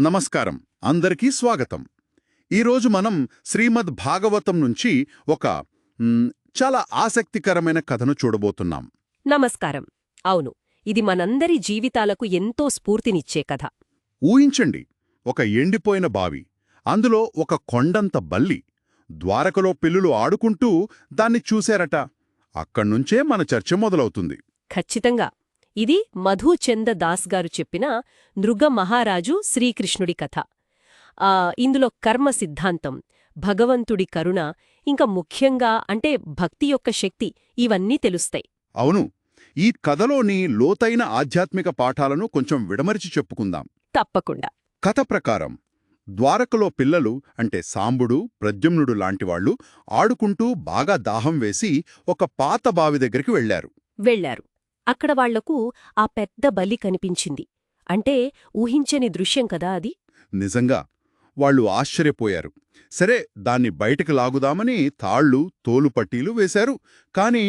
నమస్కారం. అందరికీ స్వాగతం. ఈరోజు మనం శ్రీమద్ భాగవతం నుంచి ఒక చాలా ఆసక్తికరమైన కథను చూడబోతున్నాం. నమస్కారం. అవును ఇది మనందరి జీవితాలకు ఎంతో స్ఫూర్తినిచ్చే కథ. ఊహించండి ఒక ఎండిపోయిన బావి అందులో ఒక కొండంత బల్లి ద్వారకలో పిల్లులు ఆడుకుంటూ దాన్ని చూశారట. అక్కడ్నుంచే మన చర్చ మొదలవుతుంది. ఖచ్చితంగా. ఇది మధుచంద దాస్ గారు చెప్పిన నృగ మహారాజు శ్రీకృష్ణుడి కథ. ఆ, ఇందులో కర్మ సిద్ధాంతం భగవంతుడి కరుణ ఇంకా ముఖ్యంగా అంటే భక్తి యొక్క శక్తి ఇవన్నీ తెలుస్తాయి. అవును ఈ కథలోని లోతైన ఆధ్యాత్మిక పాఠాలను కొంచెం విడమరిచి చెప్పుకుందాం. తప్పకుండా. కథ ప్రకారం ద్వారకలో పిల్లలు అంటే సాంబుడు ప్రద్యుమ్నుడు లాంటివాళ్ళు ఆడుకుంటూ బాగా దాహం వేసి ఒక పాత బావి దగ్గరికి వెళ్ళారు వెళ్ళారు అక్కడ వాళ్ళకు ఆ పెద్ద బలి కనిపించింది. అంటే ఊహించని దృశ్యం కదా అది? నిజంగా. వాళ్ళు ఆశ్చర్యపోయారు. సరే దాన్ని బయటకు లాగుదామని తాళ్ళు తోలు పట్టీలు వేశారు. కాని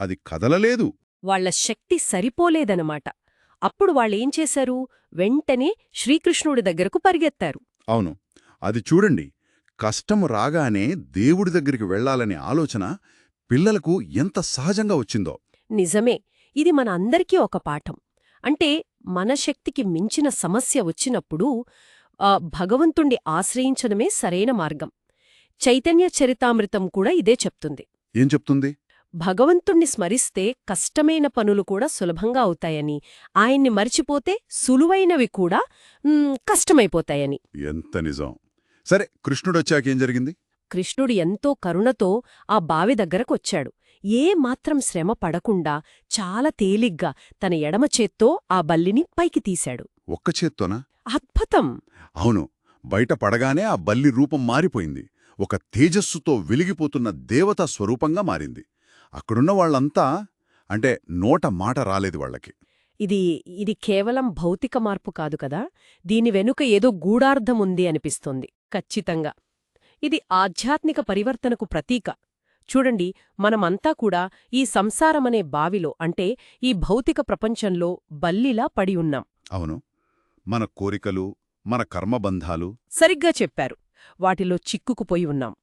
అది కదలలేదు. వాళ్ళ శక్తి సరిపోలేదనమాట అప్పుడు వాళ్ళేం చేశారు? వెంటనే శ్రీకృష్ణుడి దగ్గరకు పరిగెత్తారు. అవును. అది చూడండి. కష్టము రాగానే దేవుడి దగ్గరికి వెళ్ళాలనే ఆలోచన పిల్లలకు ఎంత సహజంగా వచ్చిందో. నిజమే. ఇది మన అందరికీ ఒక పాఠం. అంటే మన శక్తికి మించిన సమస్య వచ్చినప్పుడు భగవంతుణ్ణి ఆశ్రయించడమే సరైన మార్గం. చైతన్య చరితామృతం కూడా ఇదే చెప్తుంది. ఏం చెప్తుంది? భగవంతుణ్ణి స్మరిస్తే కష్టమైన పనులు కూడా సులభంగా అవుతాయని ఆయన్ని మరిచిపోతే సులువైనవి కూడా కష్టమైపోతాయని. ఎంత నిజం. సరే కృష్ణుడొచ్చాకేం జరిగింది? కృష్ణుడు ఎంతో కరుణతో ఆ బావి దగ్గరకొచ్చాడు. ఏ మాత్రం శ్రమ పడకుండా చాలా తేలిగ్గా తన ఎడమ చేత్తో ఆ బల్లిని పైకి తీశాడు. ఒక్క చేత్తోనా? అద్భుతం! అవును. బయట పడగానే ఆ బల్లి రూపం మారిపోయింది. ఒక తేజస్సుతో వెలిగిపోతున్న దేవతా స్వరూపంగా మారింది. అక్కడున్న వాళ్ళంతా అంటే నోట మాట రాలేదు వాళ్ళకి. ఇది ఇది కేవలం భౌతిక మార్పు కాదు కదా? దీని వెనుక ఏదో గూఢార్థం ఉంది అనిపిస్తోంది. ఖచ్చితంగా. ఇది ఆధ్యాత్మిక పరివర్తనకు ప్రతీక. చూడండి మనమంతా కూడా ఈ సంసారమనే బావిలో అంటే ఈ భౌతిక ప్రపంచంలో బల్లిలా పడి ఉన్నాం. అవును. మన కోరికలు మన కర్మబంధాలు సరిగ్గా చెప్పారు. వాటిలో చిక్కుకుపోయి ఉన్నాం.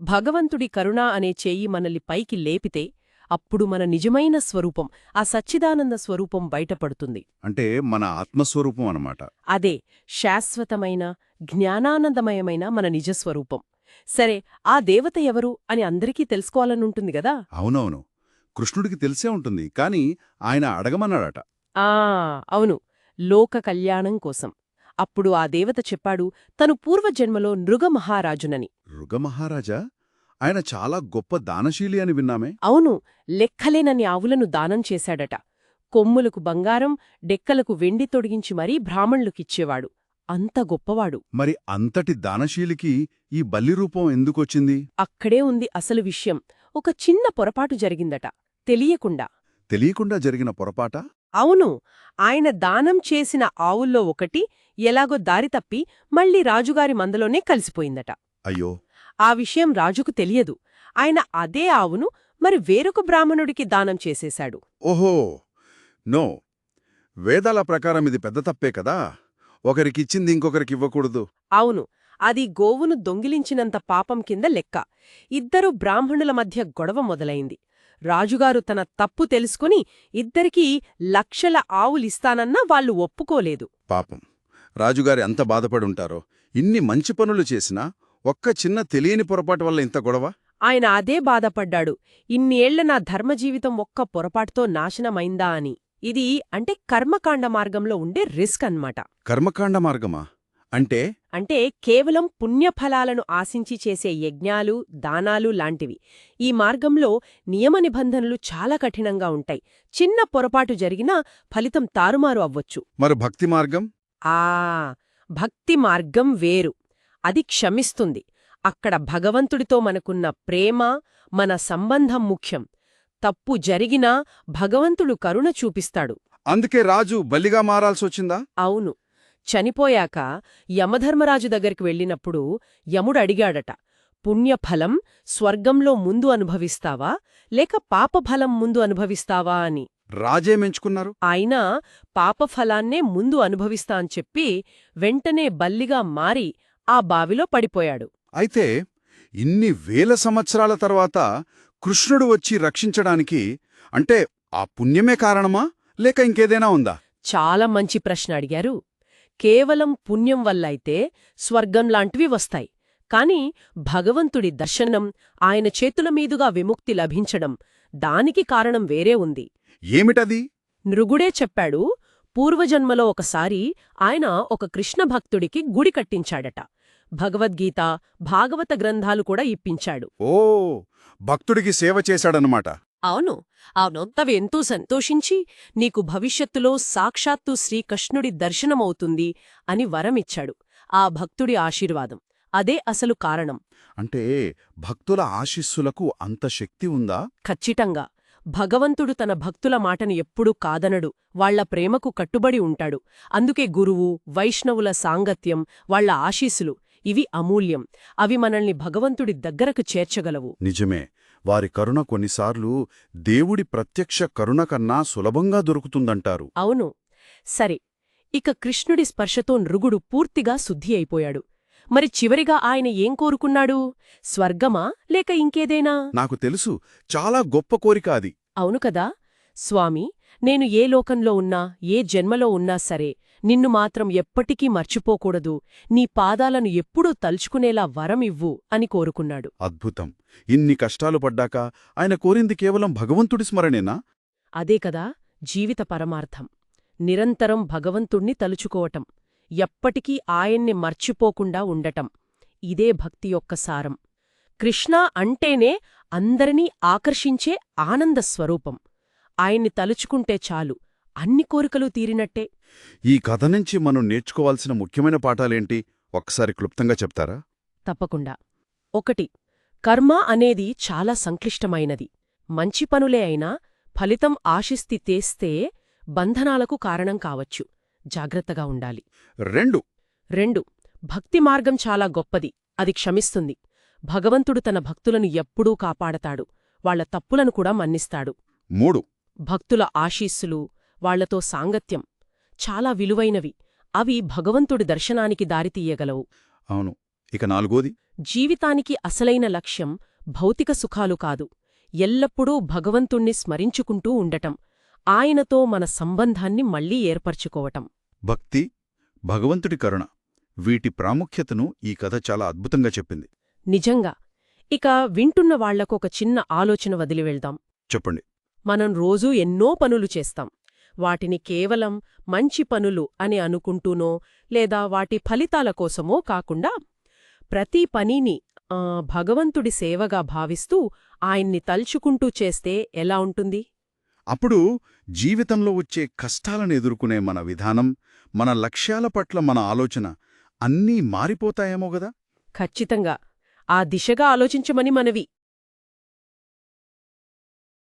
భగవంతుడి కరుణ అనే చేయి మనల్ని పైకి లేపితే అప్పుడు మన నిజమైన స్వరూపం ఆ సచ్చిదానంద స్వరూపం బయటపడుతుంది. అంటే మన ఆత్మస్వరూపం అన్నమాట. అదే శాశ్వతమైన జ్ఞానానందమయమైన మన నిజస్వరూపం సరే ఆ దేవత ఎవరు అని అందరికీ తెలుసుకోవాలనుంటుంది గదా? అవునవును. కృష్ణుడికి తెలిసే ఉంటుంది కాని ఆయన అడగమన్నాడట. ఆ అవును. లోక కళ్యాణం కోసం. అప్పుడు ఆ దేవత చెప్పాడు తను పూర్వజన్మలో నృగమహారాజునని. రుగమహారాజా ఆయన చాలా గొప్ప దానశీలి అని విన్నామే. అవును లెక్కలేనన్ని ఆవులను దానం చేశాడట. కొమ్ములకు బంగారం డెక్కలకు వెండి తొడిగించి మరీ బ్రాహ్మణులకిచ్చేవాడు. అంత గొప్పవాడు. మరి అంతటి దానశీలికి ఈ బల్లి రూపం ఎందుకొచ్చింది? అక్కడే ఉంది అసలు విషయం. ఒక చిన్న పొరపాటు జరిగిందట. తెలియకుండా. తెలియకుండా జరిగిన పొరపాట? అవును. ఆయన దానం చేసిన ఆవుల్లో ఒకటి ఎలాగో దారి తప్పి మళ్ళీ రాజుగారి మందలోనే కలిసిపోయిందట. అయ్యో. ఆ విషయం రాజుకు తెలియదు. ఆయన అదే ఆవును మరి వేరొక బ్రాహ్మణుడికి దానం చేసేశాడు. ఓహో! నో. వేదాల ప్రకారం ఇది పెద్ద తప్పే కదా? ఒకరికిచ్చింది ఇంకొకరికి ఇవ్వకూడదు అవును. అది గోవును దొంగిలించినంత పాపం కింద లెక్క. ఇద్దరు బ్రాహ్మణుల మధ్య గొడవ మొదలైంది. రాజుగారు తన తప్పు తెలుసుకుని ఇద్దరికీ లక్షల ఆవులిస్తానన్నా వాళ్ళు ఒప్పుకోలేదు. పాపం. రాజుగారి ఎంత బాధపడుంటారో. ఇన్ని మంచి పనులు చేసినా ఒక్క చిన్న తెలియని పొరపాటు వల్ల ఇంత గొడవ? ఆయన అదే బాధపడ్డాడు. ఇన్నేళ్ళ నా ధర్మజీవితం ఒక్క పొరపాటుతో నాశనమైందా అని. ఇది అంటే కర్మకాండ మార్గంలో ఉండే రిస్క్ అన్నమాట. కర్మకాండ మార్గమా? అంటే? అంటే కేవలం పుణ్యఫలాలను ఆశించి చేసే యజ్ఞాలు దానాలు లాంటివి. ఈ మార్గంలో నియమ నిబంధనలు చాలా కఠినంగా ఉంటాయి. చిన్న పొరపాటు జరిగినా ఫలితం తారుమారు అవ్వొచ్చు. మరి భక్తి మార్గం? ఆ భక్తి మార్గం వేరు. అది క్షమిస్తుంది. అక్కడ భగవంతుడితో మనకున్న ప్రేమ మన సంబంధం ముఖ్యం. తప్పు జరిగినా భగవంతుడు కరుణ చూపిస్తాడు. అందుకే రాజు బలిగా మారాల్సొచ్చిందా? అవును. చనిపోయాక యమధర్మరాజు దగ్గరికి వెళ్ళినప్పుడు యముడు అడిగాడట పుణ్యఫలం స్వర్గంలో ముందు అనుభవిస్తావా? లేక పాపఫలం ముందు అనుభవిస్తావా? అని. రాజే మెంచుకున్నారు ఆయన పాపఫలాన్నే ముందు అనుభవిస్తా అని చెప్పి వెంటనే బల్లిగా మారి ఆ బావిలో పడిపోయాడు. అయితే ఇన్ని వేల సంవత్సరాల తర్వాత కృష్ణుడు వచ్చి రక్షించడానికి అంటే ఆ పుణ్యమే కారణమా? లేక ఇంకేదైనా ఉందా? చాలా మంచి ప్రశ్న అడిగారు. కేవలం పుణ్యం వల్ల అయితే స్వర్గం లాంటివి వస్తాయి. కాని భగవంతుడి దర్శనం ఆయన చేతుల మీదుగా విముక్తి లభించడం దానికి కారణం వేరే ఉంది. ఏమిటది? నృగుడే చెప్పాడు పూర్వజన్మలో ఒకసారి ఆయన ఒక కృష్ణ భక్తుడికి గుడి కట్టించాడట. భగవద్గీత భాగవత గ్రంథాలు కూడా ఇప్పించాడు. ఓ భక్తుడికి సేవ చేశాడనమాట అవును అవునొంతవెంతో సంతోషించి నీకు భవిష్యత్తులో సాక్షాత్తు శ్రీకృష్ణుడి దర్శనమవుతుంది అని వరమిచ్చాడు. ఆ భక్తుడి ఆశీర్వాదం. అదే అసలు కారణం. అంటే భక్తుల ఆశీస్సులకు అంత శక్తి ఉందా? ఖచ్చితంగా. భగవంతుడు తన భక్తుల మాటను ఎప్పుడూ కాదనడు. వాళ్ళ ప్రేమకు కట్టుబడి ఉంటాడు. అందుకే గురువు వైష్ణవుల సాంగత్యం వాళ్ళ ఆశీస్సులు ఇవి అమూల్యం. అవి మనల్ని భగవంతుడి దగ్గరకు చేర్చగలవు. నిజమే. వారి కరుణ కొన్నిసార్లు దేవుడి ప్రత్యక్ష కరుణ కన్నా సులభంగా దొరుకుతుందంటారు. అవును. సరే. ఇక కృష్ణుడి స్పర్శతో నృగుడు పూర్తిగా శుద్ధి అయిపోయాడు. మరి చివరిగా ఆయన ఏం కోరుకున్నాడు? స్వర్గమా లేక ఇంకేదైనా? నాకు తెలుసు. చాలా గొప్ప కోరిక అది. అవును కదా. స్వామి నేను ఏ లోకంలో ఉన్నా ఏ జన్మలో ఉన్నా సరే నిన్ను మాత్రం ఎప్పటికీ మర్చిపోకూడదు. నీ పాదాలను ఎప్పుడూ తలుచుకునేలా వరమివ్వు అని కోరుకున్నాడు. అద్భుతం. ఇన్ని కష్టాలు పడ్డాక ఆయన కోరింది కేవలం భగవంతుడి స్మరణేనా? అదే కదా జీవిత పరమార్థం. నిరంతరం భగవంతుణ్ణి తలుచుకోవటం. ఎప్పటికీ ఆయన్ని మర్చిపోకుండా ఉండటం. ఇదే భక్తి యొక్క సారం. కృష్ణ అంటేనే అందరినీ ఆకర్షించే ఆనంద స్వరూపం. ఆయన్ని తలుచుకుంటే చాలు. అన్ని కోరికలు తీరినట్టే. ఈ కథ నుంచి మనం నేర్చుకోవాల్సిన ముఖ్యమైన పాఠాలేంటి? ఒక్కసారి క్లుప్తంగా చెప్తారా? తప్పకుండా. ఒకటి కర్మ అనేది చాలా సంక్లిష్టమైనది. మంచి పనులే అయినా ఫలితం ఆశిస్తి తేస్తే బంధనాలకు కారణం కావచ్చు. జాగ్రత్తగా ఉండాలి. రెండు. రెండు భక్తి మార్గం చాలా గొప్పది. అది క్షమిస్తుంది. భగవంతుడు తన భక్తులను ఎప్పుడూ కాపాడతాడు. వాళ్ళ తప్పులను కూడా మన్నిస్తాడు. మూడు. భక్తుల ఆశీస్సులు వాళ్ళతో సాంగత్యం. చాలా విలువైనవి. అవి భగవంతుడి దర్శనానికి దారితీయగలవు. అవును. ఇక నాలుగోది? జీవితానికి అసలైన లక్ష్యం భౌతిక సుఖాలు కాదు. ఎల్లప్పుడూ భగవంతుణ్ణి స్మరించుకుంటూ ఉండటం. ఆయనతో మన సంబంధాన్ని మళ్ళీ ఏర్పరచుకోవటం. భక్తి భగవంతుడి కరుణ వీటి ప్రాముఖ్యతను ఈ కథ చాలా అద్భుతంగా చెప్పింది. నిజంగా. ఇక వింటున్న వాళ్ళకొక చిన్న ఆలోచన వదిలివెళ్దాం చెప్పండి. మనం రోజూ ఎన్నో పనులు చేస్తాం. వాటిని కేవలం మంచి పనులు అని అనుకుంటూనో లేదా వాటి ఫలితాల కోసమో కాకుండా ప్రతి పనిని భగవంతుడి సేవగా భావిస్తూ ఆయన్ని తలుచుకుంటూ చేస్తే ఎలా ఉంటుంది? అప్పుడు జీవితంలో వచ్చే కష్టాలను ఎదుర్కొనే మన విధానం మన లక్ష్యాల పట్ల మన ఆలోచన అన్నీ మారిపోతాయేమో గదా? ఖచ్చితంగా. ఆ దిశగా ఆలోచించమని మనవి.